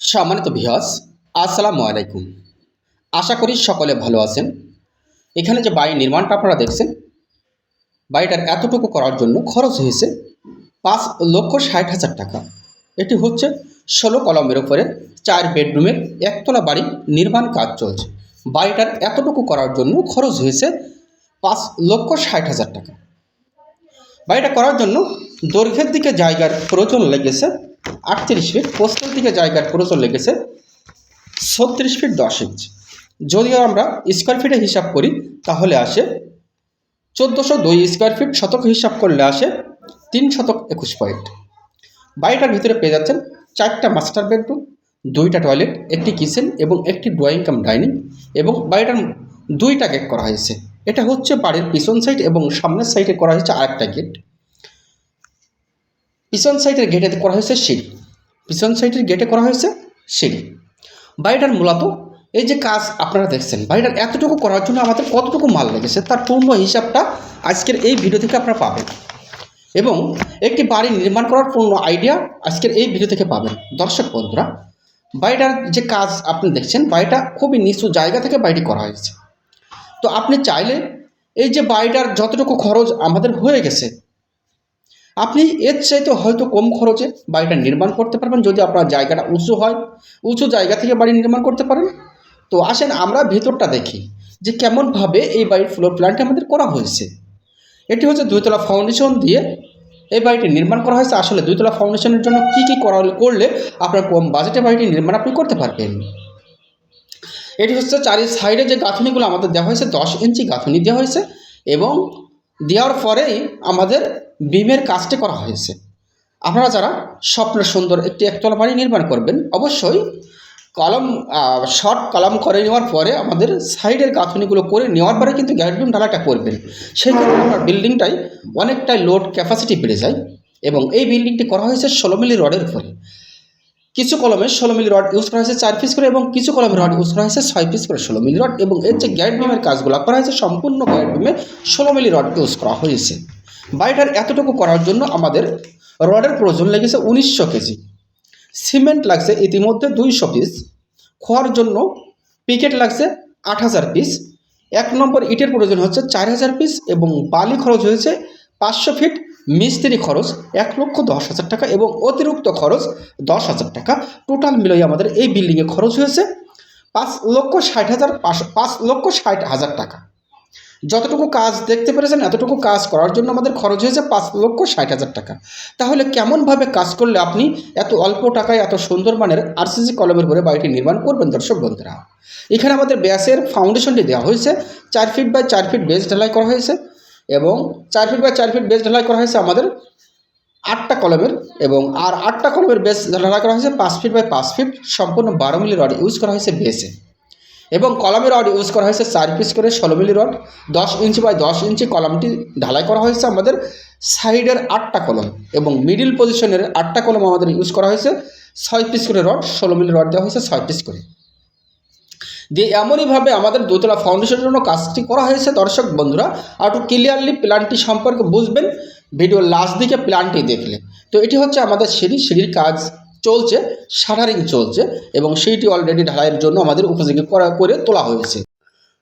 সম্মানিত ভিহাস আসসালামু আলাইকুম। আশা করি সকলে ভালো আছেন। এখানে যে বাড়ি নির্মাণটা আপনারা দেখছেন, বাড়িটার এতটুকু করার জন্য খরচ হয়েছে পাঁচ লক্ষ ষাট হাজার টাকা। এটি হচ্ছে ষোলো কলমের উপরে চার বেডরুমের একতলা বাড়ি নির্মাণ কাজ চলছে। বাড়িটার এতটুকু করার জন্য খরচ হয়েছে পাঁচ লক্ষ ষাট হাজার টাকা। বাড়িটা করার জন্য দৈর্ঘ্যের দিকে জায়গার প্রয়োজন লেগেছে। আটত্রিশ ফিট পোস্টের দিকে জায়গার প্রয়োজন লেগেছে ছত্রিশ ফিট দশ ইঞ্চ যদিও আমরা স্কোয়ার ফিটে হিসাব করি, তাহলে আসে চোদ্দোশো দুই স্কোয়ার ফিট শতক হিসাব করলে আসে তিন শতক একুশ পয়েন্ট বাড়িটার ভিতরে পেয়ে যাচ্ছেন চারটা মাস্টার বেডরুম দুইটা টয়লেট একটি কিচেন এবং একটি ড্রয়িং কাম ডাইনিং এবং বাড়িটার দুইটা গেট করা হয়েছে। এটা হচ্ছে বাড়ির পিছন সাইড এবং সামনের সাইডে করা হয়েছে আরেকটা গেট পিছন সাইডের গেটে করা হয়েছে সিঁড়ি। পিছন সাইডের গেটে করা হয়েছে সিঁড়ি। বাড়িটার মূলত এই যে কাজ আপনারা দেখছেন, বাড়িটার এতটুকু করার জন্য আমাদের কতটুকু মাল লেগেছে তার পূর্ণ হিসাবটা আজকের এই ভিডিও থেকে আপনারা পাবেন। এবং একটি বাড়ি নির্মাণ করার পূর্ণ আইডিয়া আজকের এই ভিডিও থেকে পাবেন। দর্শক বন্ধুরা, বাড়িটার যে কাজ আপনি দেখছেন, বাড়িটা খুবই নিচু জায়গা থেকে বাড়িটি করা হয়েছে। তো আপনি চাইলে এই যে বাড়িটার যতটুকু খরচ আমাদের হয়ে গেছে আপনি এর চাইতে হয়তো কম খরচে বাড়িটা নির্মাণ করতে পারবেন, যদি আপনার জায়গাটা উঁচু হয়। উঁচু জায়গা থেকে বাড়ি নির্মাণ করতে পারেন। তো আসেন আমরা ভেতরটা দেখি যে কেমনভাবে এই বাড়ির ফ্লোর প্ল্যানটি আমাদের করা হয়েছে। এটি হচ্ছে দুইতলা ফাউন্ডেশন দিয়ে এই বাড়িটি নির্মাণ করা হয়েছে। আসলে দুইতলা ফাউন্ডেশনের জন্য কী কী করা করলে আপনার কম বাজেটে বাড়িটি নির্মাণ আপনি করতে পারবেন। এটি হচ্ছে চারি সাইডে যে গাঁথনিগুলো আমাদের দেওয়া হয়েছে, দশ ইঞ্চি গাঁথনি দেওয়া হয়েছে এবং দেওয়ার পরেই আমাদের বিমের কাজটি করা হয়েছে। আপনারা যারা স্বপ্নের সুন্দর একটি একতলা বাড়ি নির্মাণ করবেন, অবশ্যই কলম শর্ট কলম করে নেওয়ার পরে আমাদের সাইডের গাঁথনিগুলো করে নেওয়ার পরে কিন্তু গ্যাটবিম ঢালাইটা করবেন। সেই ক্ষেত্রে আপনার বিল্ডিংটাই অনেকটাই লোড ক্যাপাসিটি বেড়ে যায় এবং এই বিল্ডিংটি করা হয়েছে ষোলো মিলি রডের উপরে। কিছু কলমে ষোলো মিলি রড ইউজ করা হয়েছে চার পিস করে এবং কিছু কলমে রড ইউজ করা হয়েছে ছয় পিস করে ষোলো মিলি রড এবং এর যে গ্যাট বিমের কাজগুলো করা হয়েছে, সম্পূর্ণ গ্যাট বিমে ষোলো মিলি রড ইউজ করা হয়েছে। বাড়িটার এতটুকু করার জন্য আমাদের রডের প্রয়োজন লেগেছে উনিশশো কেজি। সিমেন্ট লাগছে ইতিমধ্যে দুইশো পিস খোয়ার জন্য পিকেট লাগছে আট হাজার পিস এক নম্বর ইটের প্রয়োজন হচ্ছে চার হাজার পিস এবং বালি খরচ হয়েছে পাঁচশো ফিট মিস্ত্রি খরচ এক লক্ষ দশ হাজার টাকা এবং অতিরিক্ত খরচ দশ হাজার টাকা। টোটাল মিলিয়ে আমাদের এই বিল্ডিংয়ে খরচ হয়েছে পাঁচ লক্ষ ষাট হাজার পাঁচ লক্ষ ষাট হাজার টাকা। যতটুকু কাজ দেখতে পেরেছেন, এতটুকু কাজ করার জন্য আমাদের খরচ হয়েছে পাঁচ লক্ষ ষাট হাজার টাকা। তাহলে কেমনভাবে কাজ করলে আপনি এত অল্প টাকায় এত সুন্দর মানের আরসিসি কলমের করে বাড়িটি নির্মাণ করবেন দর্শক বন্ধুরা? এখানে আমাদের ব্যাসের ফাউন্ডেশনটি দেওয়া হয়েছে। চার ফিট বাই চার ফিট বেস ঢালাই করা হয়েছে। এবং চার ফিট বাই চার ফিট বেস ঢালাই করা হয়েছে আমাদের আটটা কলমের এবং আর আটটা কলমের বেস ঢালাই করা হয়েছে পাঁচ ফিট বাই পাঁচ ফিট সম্পূর্ণ বারো মিলি রড ইউজ করা হয়েছে বেসে এবং কলমের রড ইউজ করা হয়েছে চার পিস করে ষোলো মিলি রড দশ ইঞ্চি বাই দশ ইঞ্চি কলমটি ঢালাই করা হয়েছে আমাদের সাইডের আটটা কলম এবং মিডিল পজিশনের আটটা কলম আমাদের ইউজ করা হয়েছে ছয় পিস করে রড ষোলো মিলি রড দেওয়া হয়েছে ছয় পিস করে। দিয়ে এমনইভাবে আমাদের দোতলা ফাউন্ডেশনের জন্য কাজটি করা হয়েছে, দর্শক বন্ধুরা, আর একটু ক্লিয়ারলি প্ল্যানটি সম্পর্কে বুঝবেন ভিডিও লাস্ট দিকে প্ল্যানটি দেখলে। তো এটি হচ্ছে আমাদের সিঁড়ি, সিঁড়ির কাজ চলছে শাটারিং চলছে, এবং সেইটি অলরেডি ঢালাইয়ের জন্য আমাদের উপযোগী করা, করে তোলা হয়েছে।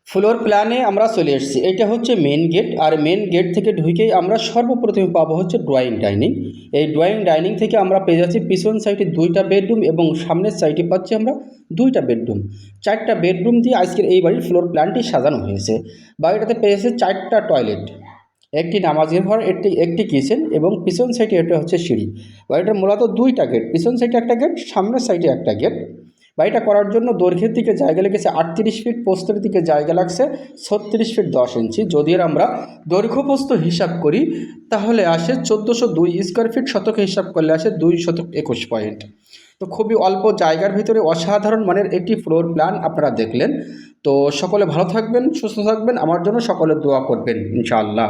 ফ্লোর প্ল্যানে আমরা চলে এসেছি। এটা হচ্ছে মেন গেট আর মেন গেট থেকে ঢুকেই আমরা সর্বপ্রথমে পাবো হচ্ছে ড্রয়িং ডাইনিং এই ড্রয়িং ডাইনিং থেকে আমরা পেয়ে যাচ্ছি পিছন সাইডে দুইটা বেডরুম এবং সামনের সাইডে পাচ্ছি আমরা দুইটা বেডরুম চারটা বেডরুম দিয়ে আজকের এই বাড়ির ফ্লোর প্ল্যানটি সাজানো হয়েছে। বাড়িটাতে পেয়েছে চারটা টয়লেট একটি নামাজের ঘর, একটি একটি কিচেন এবং পিছন সাইডে এটা হচ্ছে সিঁড়ি। বাড়িটার মূলত দুইটা গেট পিছন সাইডে একটা গেট সামনের সাইডে একটা গেট বাড়িটা করার জন্য দৈর্ঘ্যের দিকে জায়গা লেগেছে আটত্রিশ ফিট পোস্তের দিকে জায়গা লাগছে ছত্রিশ ফিট দশ ইঞ্চি। যদি এর আমরা দৈর্ঘ্যপ্রস্ত হিসাব করি, তাহলে আসে চোদ্দোশো দুই স্কোয়ার ফিট শতকে হিসাব করলে আসে দুই শতক একুশ পয়েন্ট। তো খুবই অল্প জায়গার ভিতরে অসাধারণ মানের একটি ফ্লোর প্ল্যান আপনারা দেখলেন। তো সকলে ভালো থাকবেন, সুস্থ থাকবেন, আমার জন্য সকলে দোয়া করবেন, ইনশাআল্লাহ।